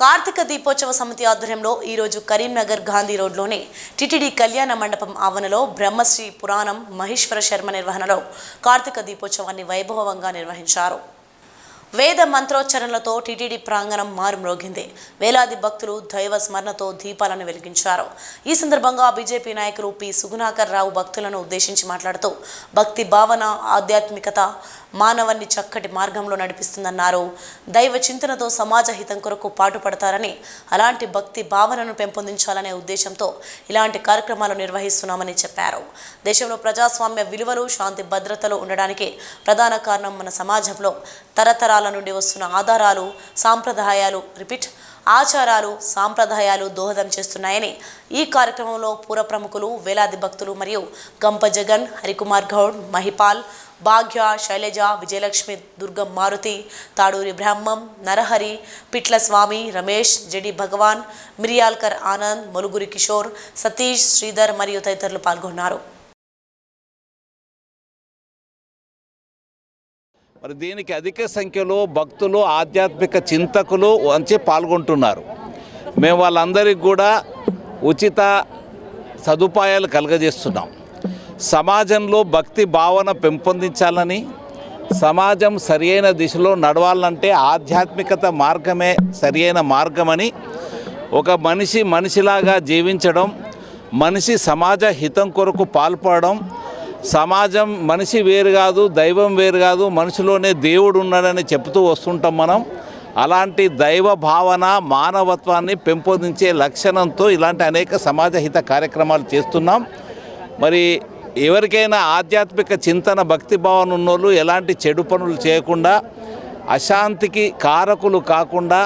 కార్తీక దీపోత్సవ సమితి ఆధ్వర్యంలో ఈరోజు కరీంనగర్ గాంధీ రోడ్లోని టిటిడి కళ్యాణ మండపం ఆవరణలో బ్రహ్మశ్రీ పురాణం మహేశ్వర శర్మ నిర్వహణలో కార్తీక దీపోత్సవాన్ని వైభవంగా నిర్వహించారు. వేద మంత్రోచ్చరణలతో టీటీడీ ప్రాంగణం మారుమ్రోగింది. వేలాది భక్తులు దైవ స్మరణతో దీపాలను వెలిగించారు. ఈ సందర్భంగా బీజేపీ నాయకులు పి. సుగుణాకర్ రావు భక్తులను ఉద్దేశించి మాట్లాడుతూ భక్తి భావన ఆధ్యాత్మికత మానవాన్ని చక్కటి మార్గంలో నడిపిస్తుందన్నారు. దైవ చింతనతో సమాజ హితం కొరకు పాటుపడతారని అలాంటి భక్తి భావనను పెంపొందించాలనే ఉద్దేశంతో ఇలాంటి కార్యక్రమాలు నిర్వహిస్తున్నామని చెప్పారు. దేశంలో ప్రజాస్వామ్య విలువలు శాంతి భద్రతలు ఉండడానికి ప్రధాన కారణం మన సమాజంలో తరతరాల నుండి వస్తున్న ఆధారాలు సాంప్రదాయాలు రిపీట్ ఆచారాలు సాంప్రదాయాలు దోహదం చేస్తున్నాయని ఈ కార్యక్రమంలో పూర ప్రముఖులు వేలాది భక్తులు మరియు గంప జగన్ హరికుమార్ గౌడ్ మహిపాల్ భాగ్య శైలజ విజయలక్ష్మి దుర్గం మారుతి తాడూరి బ్రహ్మం నరహరి పిట్ల స్వామి రమేష్ జడి భగవాన్ మిరియాల్కర్ ఆనంద్ మలుగురి కిషోర్ సతీష్ శ్రీధర్ మరియు తదితరులు పాల్గొన్నారు. మరి దీనికి అధిక సంఖ్యలో భక్తులు ఆధ్యాత్మిక చింతకులు వంచి పాల్గొంటున్నారు. మేము వాళ్ళందరికీ కూడా ఉచిత సదుపాయాలు కలగజేస్తున్నాం. సమాజంలో భక్తి భావన పెంపొందించాలని సమాజం సరియైన దిశలో నడవాలంటే ఆధ్యాత్మికత మార్గమే సరియైన మార్గమని ఒక మనిషి మనిషిలాగా జీవించడం మనిషి సమాజ హితం కొరకు పాల్పడడం సమాజం మనిషి వేరు కాదు దైవం వేరు కాదు మనిషిలోనే దేవుడు ఉన్నాడని చెప్తూ వస్తుంటాం మనం. అలాంటి దైవ భావన మానవత్వాన్ని పెంపొందించే లక్షణంతో ఇలాంటి అనేక సమాజ హిత కార్యక్రమాలు చేస్తున్నాం. మరి ఎవరికైనా ఆధ్యాత్మిక చింతన భక్తి భావన ఉన్నోళ్ళు ఎలాంటి చెడు పనులు చేయకుండా అశాంతికి కారకులు కాకుండా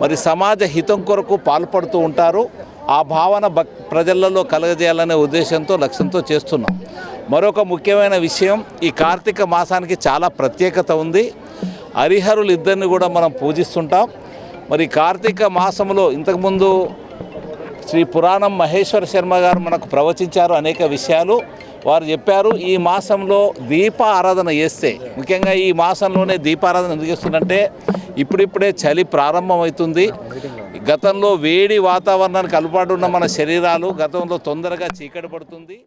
మరి సమాజ హితం కొరకు పాల్పడుతూ ఉంటారు. ఆ భావన భక్ ప్రజలలో కలగజేయాలనే ఉద్దేశంతో లక్ష్యంతో చేస్తున్నాం. మరొక ముఖ్యమైన విషయం ఈ కార్తీక మాసానికి చాలా ప్రత్యేకత ఉంది. హరిహరులు ఇద్దరిని కూడా మనం పూజిస్తుంటాం. మరి కార్తీక మాసంలో ఇంతకుముందు శ్రీ పురాణం మహేశ్వర శర్మ గారు మనకు ప్రవచించారు అనేక విషయాలు. వారు చెప్పారు ఈ మాసంలో దీప ఆరాధన చేస్తే ముఖ్యంగా ఈ మాసంలోనే దీపారాధన ఎందుకు చేస్తుందంటే ఇప్పుడిప్పుడే చలి ప్రారంభమవుతుంది. గతంలో వేడి వాతావరణానికి అలవాటు ఉన్న మన శరీరాలు గతంలో తొందరగా చీకటి పడుతుంది.